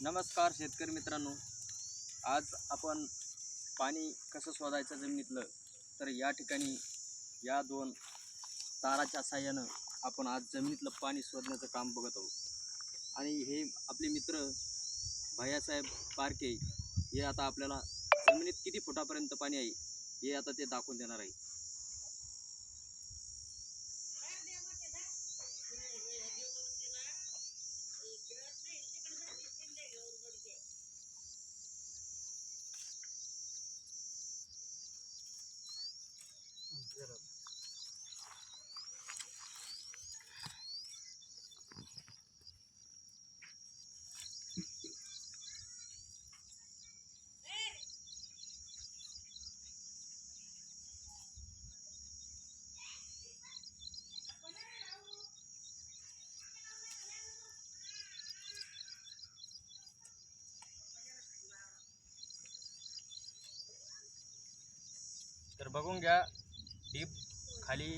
नमस्कार शेतकरी मित्रांनो. आज आपण पाणी कसं शोधायचं जमिनीतलं तर या ठिकाणी या दोन ताराच्या साह्यानं आपण आज जमिनीतलं पाणी शोधण्याचं काम बघत आहोत. आणि हे आपले मित्र भैयासाहेब पारके हे आता आपल्याला जमिनीत किती फुटापर्यंत पाणी आहे हे आता ते दाखवून देणार आहे तर बघून घ्या. डीप खाली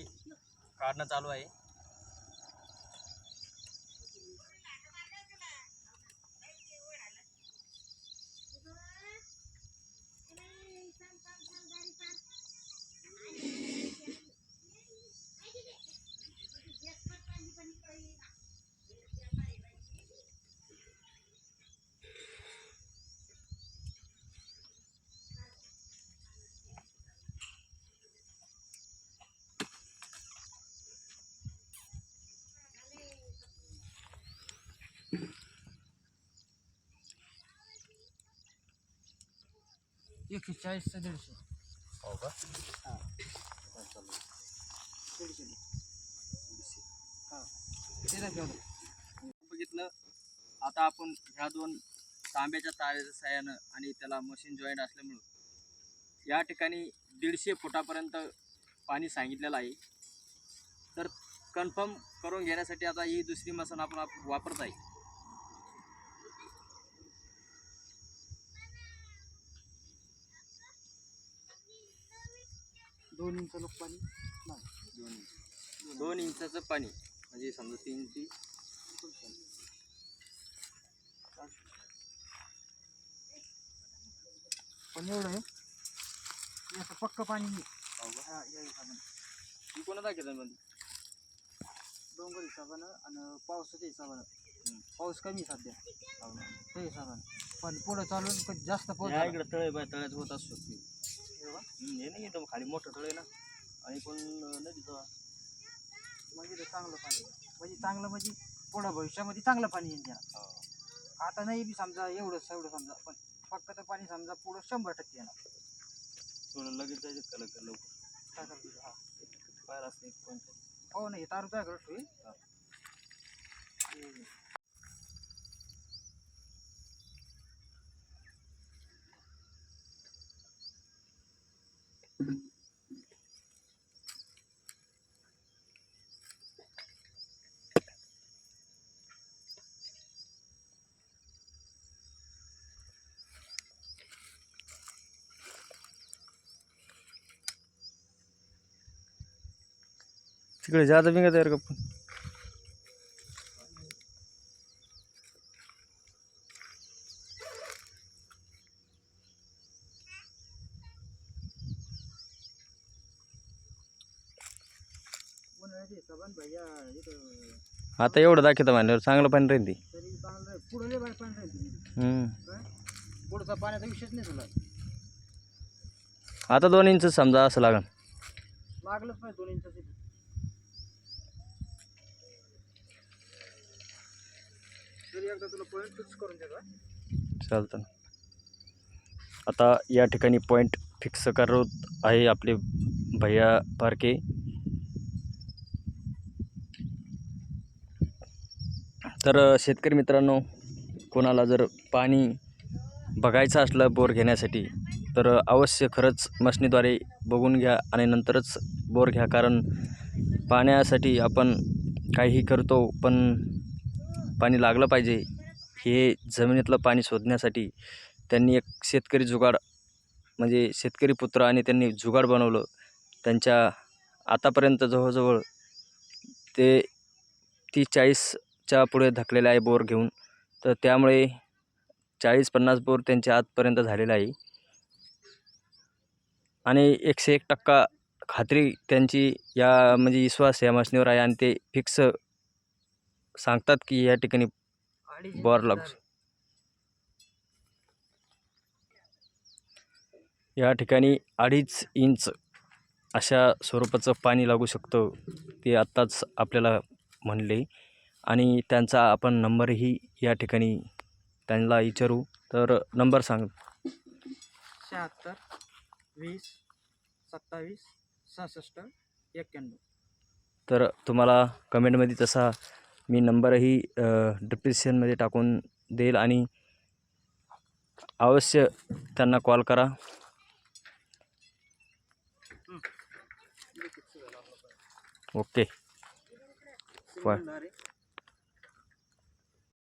काढणं चालू आहे. एकशे चाळीस ते दीडशे. हो का? दीडशे हां. ते दाखवलं बघितलं आता आपण ह्या दोन तांब्याच्या तारेच्या साह्यानं आणि त्याला मशीन जॉईंट असल्यामुळं या ठिकाणी दीडशे फुटापर्यंत पाणी सांगितलेलं आहे. तर कन्फर्म करून घेण्यासाठी आता ही दुसरी मशीन आपण आप- वापरत आहे. दोन इंच लोक पाणी नाही. दोन इंच दोन इंचाचं पाणी. म्हणजे समजा तीन इंची. पण एवढं आहे. हे असं पक्क पाणी नाही. हा या हिशोबानं. ती कोणा दाखवतं मध्ये डोंगर हिशोबानं आणि पावसाच्या हिशोबानं. पाऊस कमी आहे सध्या. त्या हिशोबानं. पण पुढं चालून पण जास्त पाऊस ह्या झाला. इकडे तळे बाय तळ्यात होत असतो हे हे नाही एकदम खाली मोठं तळ आहे ना. आणि पण नदीचं म्हणजे ते चांगलं पाणी. म्हणजे चांगलं म्हणजे पुढं भविष्यामध्ये चांगलं पाणी येईल त्याला. आता नाही बी समजा एवढंच एवढं समजा. पण तर पाणी समजा पुढं शंभर टक्के येणार. थोडं लगेच जायचं का लवकर? लवकर. काय करतो हा. बाहेर असते पण हो नाही तारू काय करतो तिकडे जाता बिंगा तयार का पण उन्हाळ्याच्या हिशोबानं भैया इथं आता एवढं दाखवतं म्हणल्यावर चांगलं पाणी राहील ते. पुढे पाणी राहील पुढचा पाण्याचा विषयच नाही तुला आता दोन इंच समजा असं लागन लागलंच नाही दोन इंच तरी चालतं आता या ठिकाणी पॉईंट फिक्स करत आहे आपले भैया पारके. तर शेतकरी मित्रांनो कोणाला जर पाणी बघायचं असलं बोर घेण्यासाठी तर अवश्य खरंच मशनीद्वारे बघून घ्या आणि नंतरच बोर घ्या. कारण पाण्यासाठी आपण काहीही करतो पण पाणी लागलं पाहिजे. हे जमिनीतलं पाणी शोधण्यासाठी त्यांनी एक शेतकरी जुगाड म्हणजे शेतकरी पुत्र आणि त्यांनी जुगाड बनवलं. त्यांच्या आतापर्यंत जवळजवळ ते तीस च्या पुढे धकलेला आहे बोर घेऊन. तर त्यामुळे चाळीस पन्नास बोर त्यांच्या आतपर्यंत झालेला आहे. आणि एकशे एक टक्का खात्री त्यांची या म्हणजे विश्वास या मशनीवर आहे आणि ते फिक्स सांगतात की या ठिकाणी बोर लागू या ठिकाणी अडीच इंच अशा स्वरूपाचं पाणी लागू शकतं ते आत्ताच आपल्याला म्हणले. आणि त्यांचा आपण नंबरही या ठिकाणी त्यांना विचारू. तर नंबर सांग. शहात्तर वीस सत्तावीस सहासष्ट एक्क्याण्णव तर तुम्हाला कमेंटमध्ये तसा मी नंबरही डिस्क्रिप्शनमध्ये टाकून देईल आणि अवश्य त्यांना कॉल करा. ओके.